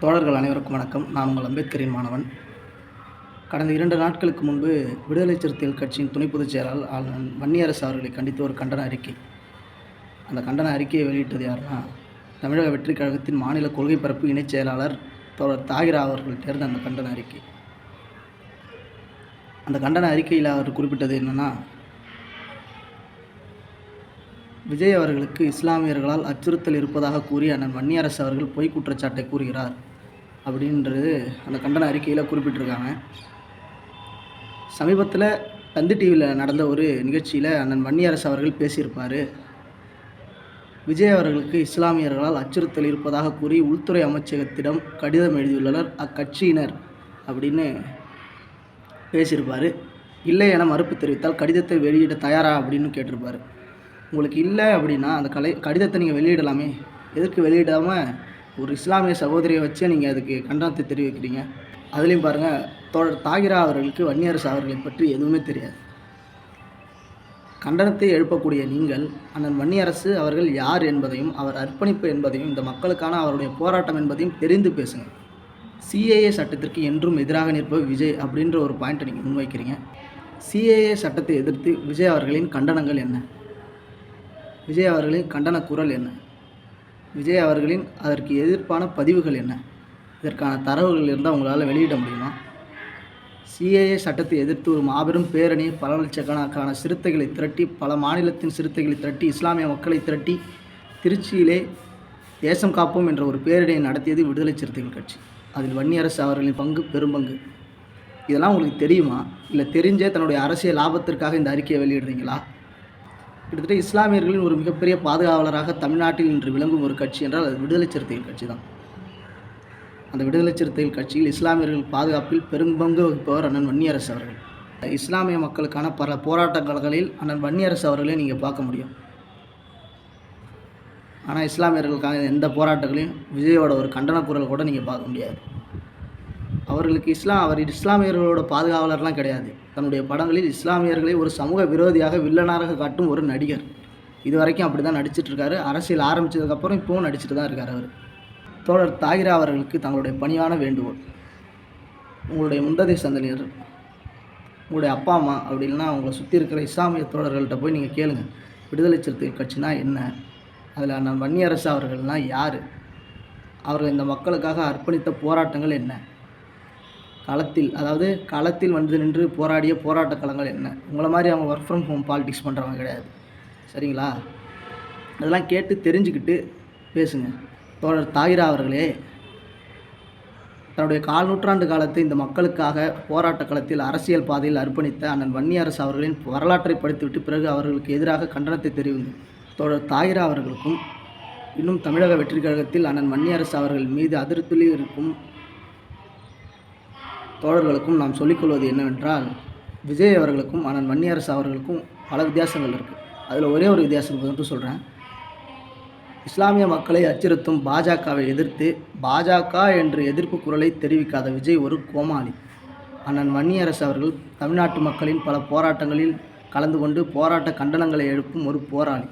தோழர்கள் அனைவருக்கும் வணக்கம். நான் உங்கள் அம்பேத்கரின் மாணவன். கடந்த இரண்டு நாட்களுக்கு முன்பு விடுதலை சிறுத்தைகள் கட்சியின் துணை பொதுச் செயலாளர் ஆளுநர் வன்னியரசு அவர்களை கண்டித்து ஒரு கண்டன அறிக்கை. அந்த கண்டன அறிக்கையை வெளியிட்டது யாருன்னா தமிழக வெற்றிக் கழகத்தின் மாநில கொள்கை பரப்பு இணைச் செயலாளர் தோழர் தாகிரா அவர்கள்ட்டேருந்து அந்த கண்டன அறிக்கை. அந்த கண்டன அறிக்கையில் அவர் குறிப்பிட்டது என்னென்னா விஜய் அவர்களுக்கு இஸ்லாமியர்களால் அச்சுறுத்தல் இருப்பதாக கூறி அண்ணன் வன்னியரசு அவர்கள் பொய் குற்றச்சாட்டை கூறுகிறார் அப்படின்றது அந்த கண்டன அறிக்கையில் குறிப்பிட்டிருக்காங்க. சமீபத்தில் தந்தி டிவியில் நடந்த ஒரு நிகழ்ச்சியில் அண்ணன் வன்னியரசு அவர்கள் பேசியிருப்பார். விஜய் அவர்களுக்கு இஸ்லாமியர்களால் அச்சுறுத்தல் இருப்பதாக கூறி உள்துறை அமைச்சகத்திடம் கடிதம் எழுதியுள்ளனர் அக்கட்சியினர் அப்படின்னு பேசியிருப்பார். இல்லை என மறுப்பு தெரிவித்தால் கடிதத்தை வெளியிட தயாரா அப்படின்னு கேட்டிருப்பார். உங்களுக்கு இல்லை அப்படின்னா அந்த கலை கடிதத்தை நீங்கள் வெளியிடலாமே. எதற்கு வெளியிடாமல் ஒரு இஸ்லாமிய சகோதரியை வச்சே நீங்கள் அதுக்கு கண்டனத்தை தெரிவிக்கிறீங்க. அதுலேயும் பாருங்கள் தோழர் தாகிரா அவர்களுக்கு வன்னியரசு அவர்களை பற்றி எதுவுமே தெரியாது. கண்டனத்தை எழுப்பக்கூடிய நீங்கள் அண்ணன் வன்னியரசு அவர்கள் யார் என்பதையும் அவர் அர்ப்பணிப்பு என்பதையும் இந்த மக்களுக்கான அவருடைய போராட்டம் என்பதையும் தெரிந்து பேசுங்க. சிஏஏ சட்டத்திற்கு என்றும் எதிராக நிற்பவர் விஜய் அப்படின்ற ஒரு பாயிண்ட்டை நீங்கள் முன்வைக்கிறீங்க. சிஏஏ சட்டத்தை எதிர்த்து விஜய் அவர்களின் கண்டனங்கள் என்ன? விஜய் அவர்களின் கண்டன குரல் என்ன? விஜய் அவர்களின் அதற்கு எதிர்ப்பான பதிவுகள் என்ன? இதற்கான தரவுகள் இருந்தால் உங்களால் வெளியிட முடியுமா? சிஏஏ சட்டத்தை எதிர்த்து ஒரு மாபெரும் பேரணி பல லட்சக்கணக்கான சிறுத்தைகளை திரட்டி பல மாநிலத்தின் சிறுத்தைகளை திரட்டி இஸ்லாமிய மக்களை திரட்டி திருச்சியிலே தேசம் காப்போம் என்ற ஒரு பேரணியை நடத்தியது விடுதலை சிறுத்தைகள் கட்சி. அதில் வன்னியரசு அவர்களின் பங்கு பெரும்பங்கு இதெல்லாம் உங்களுக்கு தெரியுமா? இல்லை தெரிஞ்சே தன்னுடைய அரசியல் லாபத்திற்காக இந்த அறிக்கையை வெளியிடுறீங்களா? கிட்டத்தட்ட இஸ்லாமியர்களின் ஒரு மிகப்பெரிய பாதுகாவலராக தமிழ்நாட்டில் இன்று விளங்கும் ஒரு கட்சி என்றால் அது விடுதலை சிறுத்தைகள் கட்சி தான். அந்த விடுதலை சிறுத்தைகள் கட்சியில் இஸ்லாமியர்கள் பாதுகாப்பில் பெரும்பங்கு வகிப்பவர் அண்ணன் வன்னியரசு அவர்கள். இஸ்லாமிய மக்களுக்கான பல போராட்டங்களில் அண்ணன் வன்னியரசு அவர்களே நீங்கள் பார்க்க முடியும். ஆனால் இஸ்லாமியர்களுக்கான எந்த போராட்டங்களையும் விஜயோட ஒரு கண்டன குரல் கூட நீங்கள் பார்க்க முடியாது. அவர்களுக்கு இஸ்லாம் அவர் இஸ்லாமியர்களோட பாதுகாவலர்லாம் கிடையாது. தன்னுடைய படங்களில் இஸ்லாமியர்களை ஒரு சமூக விரோதியாக வில்லனாக காட்டும் ஒரு நடிகர். இது வரைக்கும் அப்படி தான் நடிச்சிட்ருக்காரு. அரசியல் ஆரம்பித்ததுக்கப்புறம் இப்போவும் நடிச்சிட்டு தான் இருக்கார் அவர். தோழர் தாகிரா அவர்களுக்கு தங்களுடைய பணியான வேண்டுகோள். உங்களுடைய முந்ததை சந்தனியர் உங்களுடைய அப்பா அம்மா அப்படி இல்லைன்னா உங்களை சுற்றி இருக்கிற இஸ்லாமிய தோழர்கள்ட்ட போய் நீங்கள் கேளுங்க. விடுதலை சிறுத்தைகள் கட்சினா என்ன? அதில் நான் வன்னியரசு அவர்கள்னால் யார்? அவர்கள் இந்த மக்களுக்காக அர்ப்பணித்த போராட்டங்கள் என்ன? களத்தில் அதாவது களத்தில் வந்து நின்று போராடிய போராட்ட களங்கள் என்ன? உங்களை மாதிரி அவங்க ஒர்க் ஃப்ரம் ஹோம் பாலிடிக்ஸ் பண்ணுறவங்க கிடையாது. சரிங்களா? அதெல்லாம் கேட்டு தெரிஞ்சுக்கிட்டு பேசுங்க. தோழர் தாயிரா அவர்களே தன்னுடைய கால் நூற்றாண்டு காலத்தை இந்த மக்களுக்காக போராட்ட களத்தில் அரசியல் பாதையில் அர்ப்பணித்த அண்ணன் வன்னியரசு அவர்களின் வரலாற்றை படித்துவிட்டு பிறகு அவர்களுக்கு எதிராக கண்டனத்தை தெரிவிங்க. தோழர் தாயிரா அவர்களுக்கும் இன்னும் தமிழக வெற்றி கழகத்தில் அண்ணன் வன்னியரசு அவர்கள் மீது அதிருப்தியில் இருக்கும் தோழர்களுக்கும் நாம் சொல்லிக்கொள்வது என்னவென்றால் விஜய் அவர்களுக்கும் அண்ணன் வன்னியரசு அவர்களுக்கும் பல வித்தியாசங்கள் இருக்குது அதில் ஒரே ஒரு வித்தியாசம் மட்டும் சொல்கிறேன் இஸ்லாமிய மக்களை அச்சுறுத்தும் பாஜகவை எதிர்த்து பாஜக என்று எதிர்ப்பு குரலை தெரிவிக்காத விஜய் ஒரு கோமாளி. அண்ணன் வன்னியரசு அவர்கள் தமிழ்நாட்டு மக்களின் பல போராட்டங்களில் கலந்து கொண்டு போராட்ட கண்டனங்களை எழுப்பும் ஒரு போராளி.